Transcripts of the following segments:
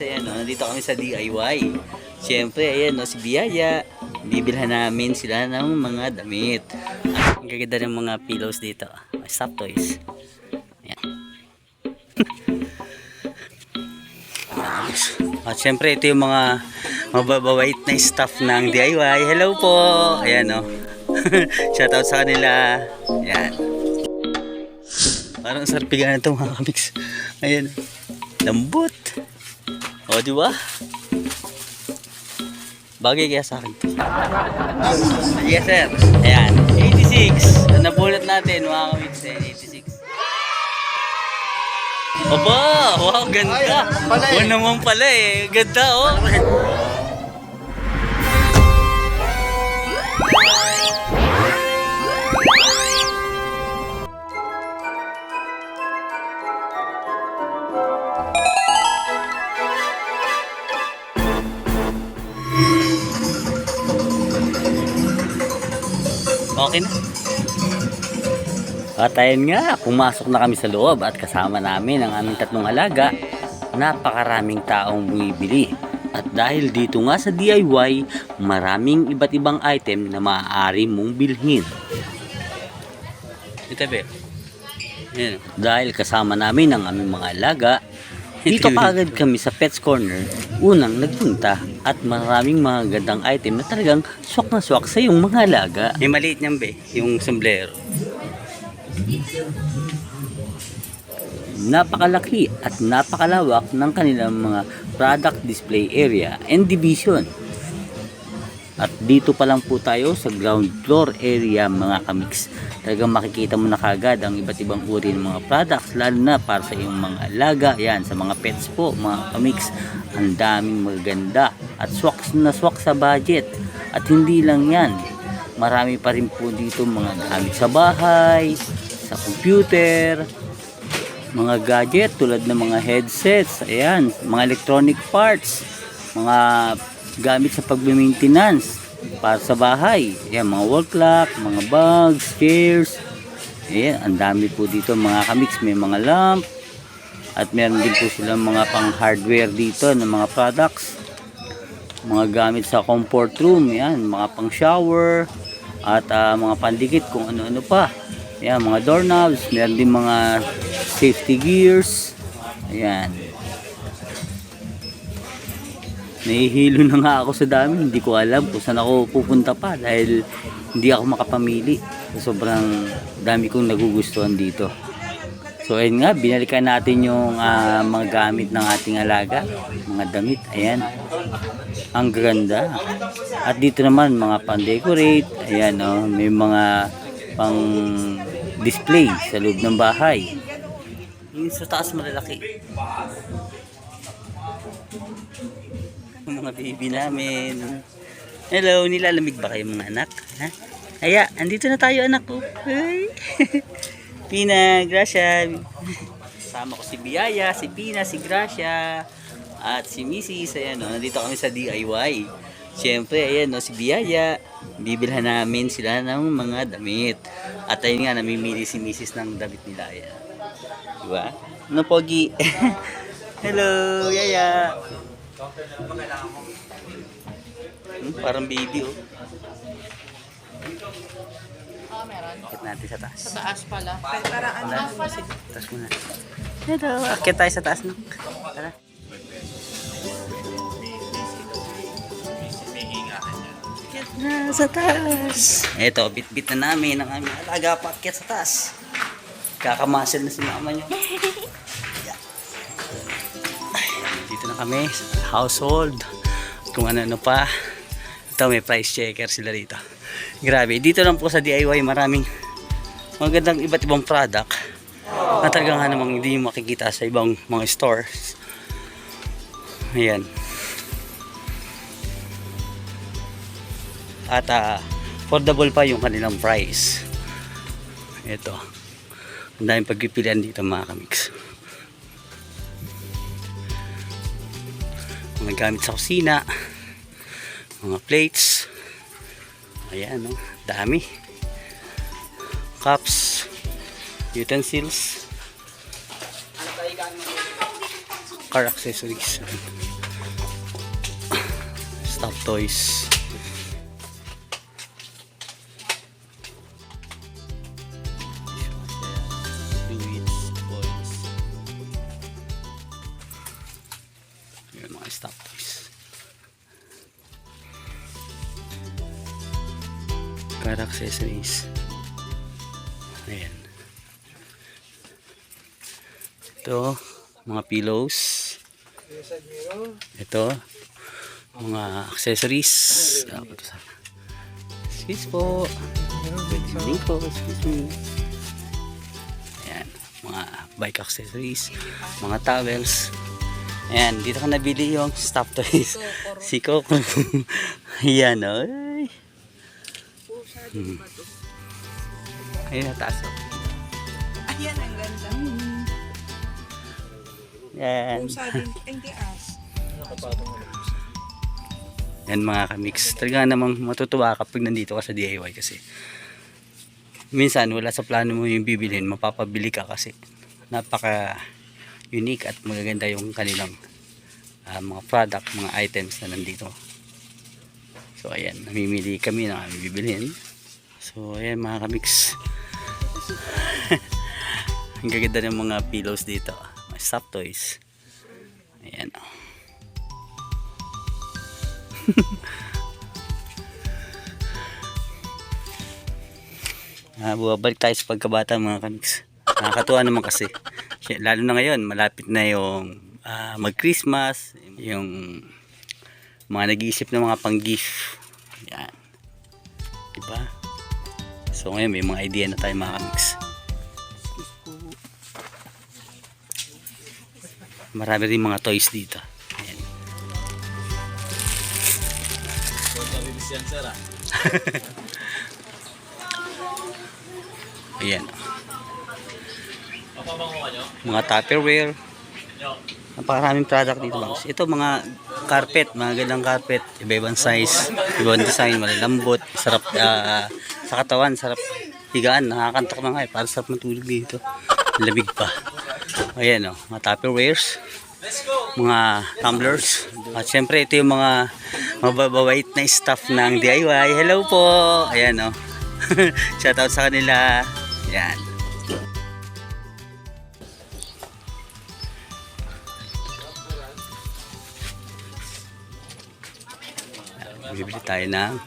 Ayan, no, nandito kami sa DIY. Siyempre, ayan, no, si Biyaya. Bibilhan namin sila ng mga damit. Ang gaganda ng mga pillows dito. Stop toys. Ayan. At siyempre, ito yung mga mababawait na staff ng DIY. Hello po! Ayan, no. Shoutout sa kanila. Ayan. Parang sarpigan na ito mga kamiks. Ayan. Lambot. O, di ba? Bagay kaya sa akin. Yes, sir. Ayan. 86. Napulot natin, mga kamiks. eh, 86. Aba! Wow, ganda! Oo naman pala eh. Ganda, oh. Okay na. At ayun nga, pumasok na kami sa loob at kasama namin ang aming tatlong alaga. Napakaraming taong bumibili. At dahil dito nga sa DIY, maraming iba't ibang item na maaari mong bilhin. Ito be. Yan. Dahil kasama namin ang aming mga alaga, dito kaagad kami sa Pets Corner, unang nagpunta at maraming mga gandang item na talagang swak na swak sa iyong mga alaga. Yung maliit niyang be, yung sombrero. Napakalaki at napakalawak ng kanilang mga product display area and division. At dito pa lang po tayo sa ground floor area mga kamiks. Talagang makikita mo na kagad ang iba't ibang uri ng mga products lalo na para sa iyong mga alaga. Yan, sa mga pets po mga kamiks. Ang daming maganda at swak na swak sa budget. At hindi lang yan. Marami pa rin po dito mga gamit sa bahay, sa computer, mga gadget tulad ng mga headsets, ayan, mga electronic parts, mga gamit sa pag-maintenance para sa bahay. Ayan, mga wall clock, mga bags, chairs. Ayan, ang dami po dito mga kamix. May mga lamp. At meron din po silang mga pang hardware dito ng mga products. Mga gamit sa comfort room. Ayan, mga pang shower. At ah, mga pandikit kung ano-ano pa. Ayan, mga doorknobs. Meron din mga safety gears. Ayan. Nahihilo na nga ako sa dami. Hindi ko alam kung saan ako pupunta pa dahil hindi ako makapamili. Sobrang dami kong nagugustuhan dito. So ayun nga, binalikan natin yung ah, mga gamit ng ating alaga. Mga damit. Ayan. Ang ganda. At dito naman mga pang-decorate. Ayan oh, may mga pang display sa loob ng bahay. Yung sa taas malalaki. Mga baby namin. Hello, nilalamig ba kayo mga anak? Ha? Aya, andito na tayo anak ko. Ay. Pina, Gracia. Sama ko si Biyaya, si Pina, si Gracia, at si Mrs. Ayan, no, nandito kami sa DIY. Siyempre, ayan, no, si Biyaya. Bibilhan namin sila ng mga damit. At ayun nga, namimili si Mrs. ng damit nila. Ayan. Diba? Ano, Pogi? Hello, Yaya. Hmm, parang baby, oh. Ah, meron. Akit natin sa taas. Sa taas pala. Wala. Taas muna. Hello. Akit tayo sa taas, no? Tara. Akit na sa taas. Eto, bit-bit na namin ang aming alaga pa akit sa taas. Kakamasal na si mama nyo. kami household. Kung ano-ano pa. Ito, may price checker sila dito. Grabe, dito lang po sa DIY maraming magandang iba't ibang product na talaga nga namang hindi makikita sa ibang mga stores. Ayan. At ah, affordable pa yung kanilang price. Ito. Ang daming pagpipilian dito mga kamiks. Mga gamit sa kusina. Mga plates. Ayan, no? dami. Cups. Utensils. car accessories. Stuff toys. Accessories. Ayan. Ito, mga pillows. Ito, mga accessories. Ah, Excuse po. Evening po. Excuse me. Ayan, mga bike accessories, mga towels. Ayan, dito ko nabili yung stuff toys. Si Coco. Ayan, oy. Hmm. Ayun, nataas. oh. Ayan, ang ganda. Yan. Hindi as. Yan mga kamix. Talaga namang matutuwa kapag nandito ka sa DIY kasi minsan wala sa plano mo yung bibilhin, mapapabili ka kasi napaka unique at magaganda yung kanilang ah, mga product, mga items na nandito. So ayan, namimili kami ng aming bibilhin. So ayan mga kamix. Ang gaganda ng mga pillows dito. Mga soft toys. Ayan oh. Ah, bumabalik tayo sa pagkabata mga kamiks. Nakakatuwa naman kasi. Lalo na ngayon, malapit na yung ah, mag-Christmas, yung mga nag-iisip ng mga pang-gift. Yan. Diba? So ngayon may mga idea na tayo mga. Marami rin mga toys dito. Ayan. Ayan. Mga Tupperware. Napakaraming product dito bang. Ito mga carpet, mga gandang carpet, iba-ibang size, ibang design, malalambot, sarap ah, sa katawan, sarap higaan, nakakantok na nga eh, para sarap matulog dito. Lamig pa. Ayan o, mga Tupperwares, mga tumblers, at syempre ito yung mga mababawait na staff ng DIY. Hello po! Ayan o. Shoutout sa kanila. Ayan. Bibili tayo ng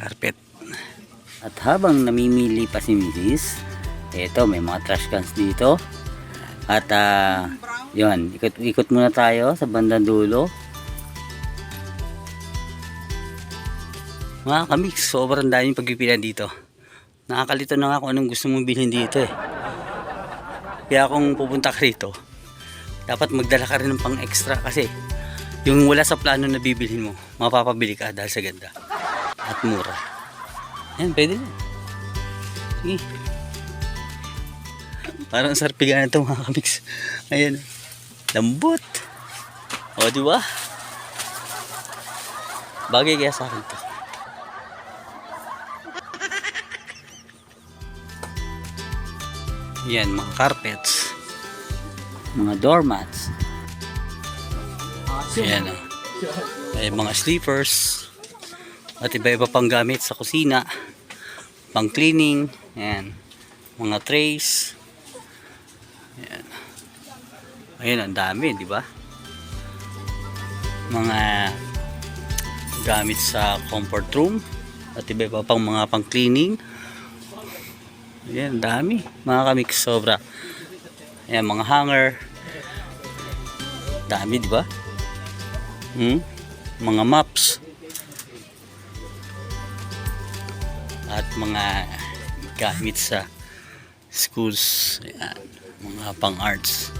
carpet. At habang namimili pa si Mrs. Eto, may mga trash cans dito. At ah, yun, ikot, ikot muna tayo sa bandang dulo. Mga kamix, sobrang daming pagpipilian dito. Nakakalito na nga kung anong gusto mong bilhin dito eh. Kaya kung pupunta ka rito, dapat magdala ka rin ng pang extra kasi yung wala sa plano na bibilhin mo, mapapabili ka dahil sa ganda at mura. Yan, pwede na. Sige. Parang sarpigan na ito mga kamix. Ayan. Lambot. O, di ba? Bagay kaya sa akin to. Yan, mga carpets. Mga doormats. Ayan o. Ay, mga sleepers. At iba-iba pang gamit sa kusina. Pang cleaning. Ayan. Mga trays. Ayan. Ayan, ang dami, di ba? Mga gamit sa comfort room. At iba-iba pang mga pang cleaning. Ayan, dami. Mga kamix, sobra. Ayan, mga hanger. Dami, di ba? Hmm? Mga maps. Mga gamit sa schools. Ayan, mga pang arts.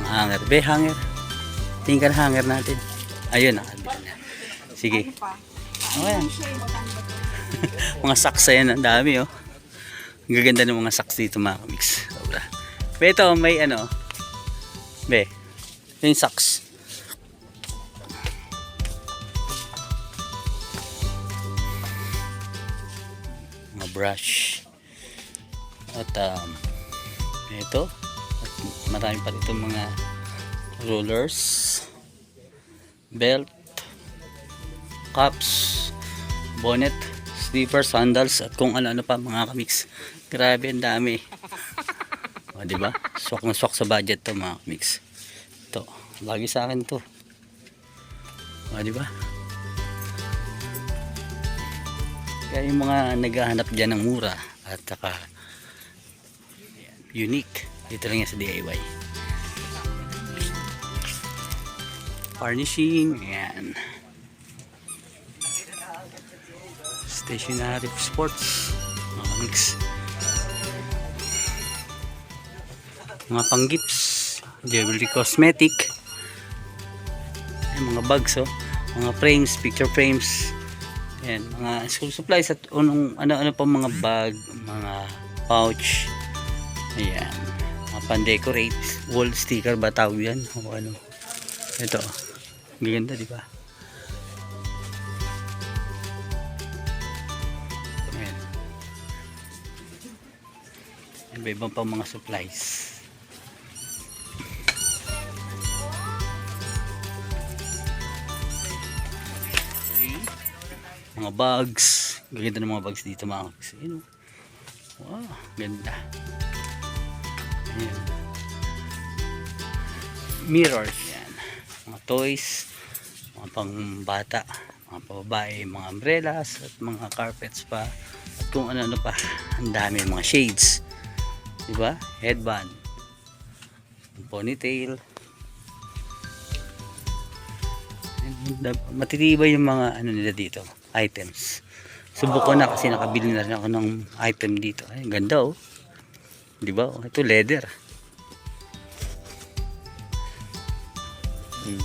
Mga hanger. Be, hanger. Tingin ka na hanger natin. Ayun, na. Sige. Ano maganda to. mga socks ayan, ang dami oh. Ang gaganda ng mga socks dito mga kamix. Be, ito may ano. Be, yung socks. Brush. At um, ito. At marami pa dito mga rollers, belt, cups, bonnet, slippers, sandals, at kung ano-ano pa mga kamix. Grabe, ang dami. O, di ba? Swak na swak sa budget to mga kamix. Ito, lagi sa akin to. O, di Kaya yung mga naghahanap dyan ng mura at saka unique. Dito lang yan sa DIY. Varnishing. Ayan. Stationary sports. Mga mix. Mga pang-gifts. Jewelry cosmetic. Mga bags oh. Mga frames, picture frames. Ayan, mga school supplies at unong ano-ano pa mga bag, mga pouch. Ayan. Mga pan-decorate. Wall sticker ba tawag yan? O ano? Ito. Ganda, di ba? Ayan. Iba-ibang pa mga supplies. Mga bags ganda ng mga bags dito mga kaps Ayun, oh. wow ganda. Ayan. mirrors yan mga toys mga pangbata mga pababae mga umbrellas at mga carpets pa. At kung ano-ano pa. Ang dami mga shades. Di ba? Headband. Ponytail. Matitibay yung mga ano nila dito items. Subok ko na kasi nakabili na rin ako ng item dito. Ay ganda oh. Di ba oh, ito leather. Hmm.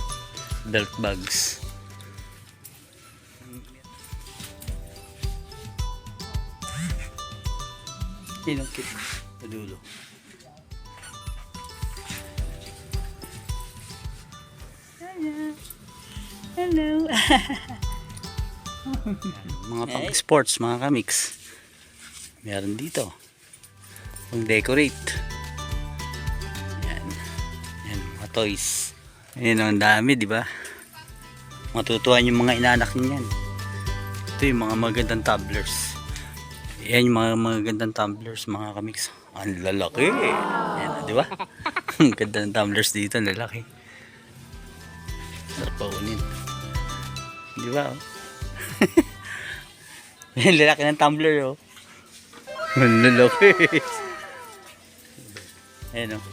belt bags. Yun ang cute. Sa dulo Hello. mga pang sports, mga kamix. Meron dito. Pang decorate. Yan. Yan, mga toys. Yan, ang dami, di ba? Matutuwa yung mga inanak niyan. Ito yung mga magandang tumblers. Yan yung mga magandang tumblers, mga kamix. Ang lalaki. Yan, di ba? Ang ganda ng tumblers dito, lalaki. Sarap paunin. Di ba? Oh? Yung lalaki ng tumbler, oh. Lalaki. Ayan, oh.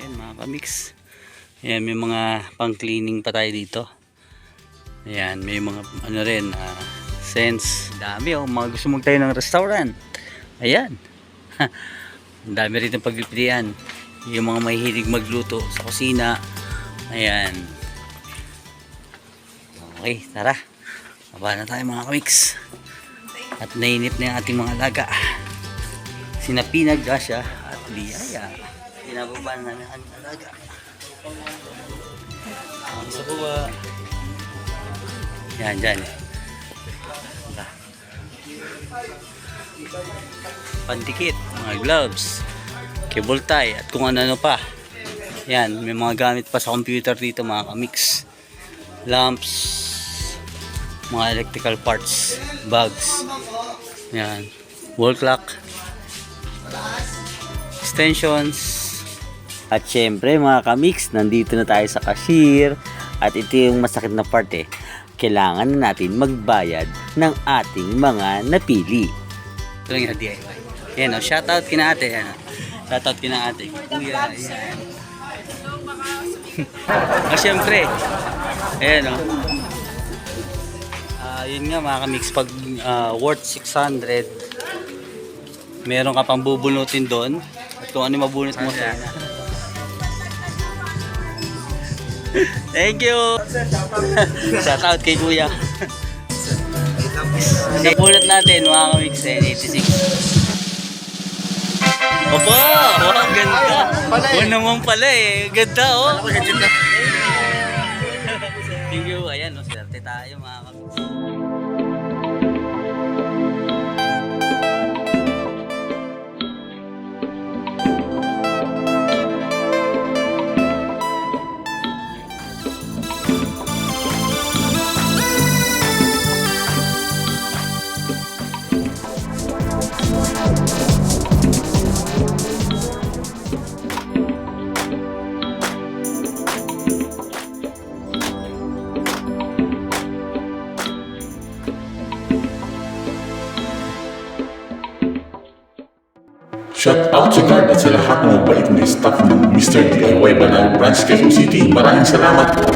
Ayan, mga kamix. Ayan, may mga pang-cleaning pa tayo dito. Ayan, may mga, ano rin, ah, sense. Dami, oh. Mga gusto magtayo ng restaurant. Ayan. Ang dami rin ng pagpipilian. Yung mga mahihilig magluto sa kusina. Ayan. Okay, tara. Baba na tayo mga kamix. At nainip na yung ating mga alaga. Sina Pinag, Gasha at Liyaya. Pinababa na ang ating alaga. Ang isa po ba? Yan, dyan. Pandikit, mga gloves, cable tie, at kung ano-ano pa. Yan, may mga gamit pa sa computer dito mga kamix. Lamps, mga electrical parts, bags. Yan, wall clock, extensions. At syempre mga kamix, nandito na tayo sa cashier. At ito yung masakit na part eh. Kailangan na natin magbayad ng ating mga napili. Ito lang yung DIY. Yan o, shoutout kina ate. Yan, oh. Shoutout kina ate. Kuya, yan. ah, syempre. Ayan o. Yun nga mga kamix, pag ah, worth 600, meron ka pang bubunutin doon. At kung ano mabunot mo sa Thank you! Shout out kay Kuya. Sa bunot natin mga kamix, eh, 86. Opo! Wow, ganda! Oo naman pala eh. Ganda oh. Shout out sa God at sa lahat ng mabait na staff ng Mr. DIY Banal Branch Quezon City. Maraming salamat po.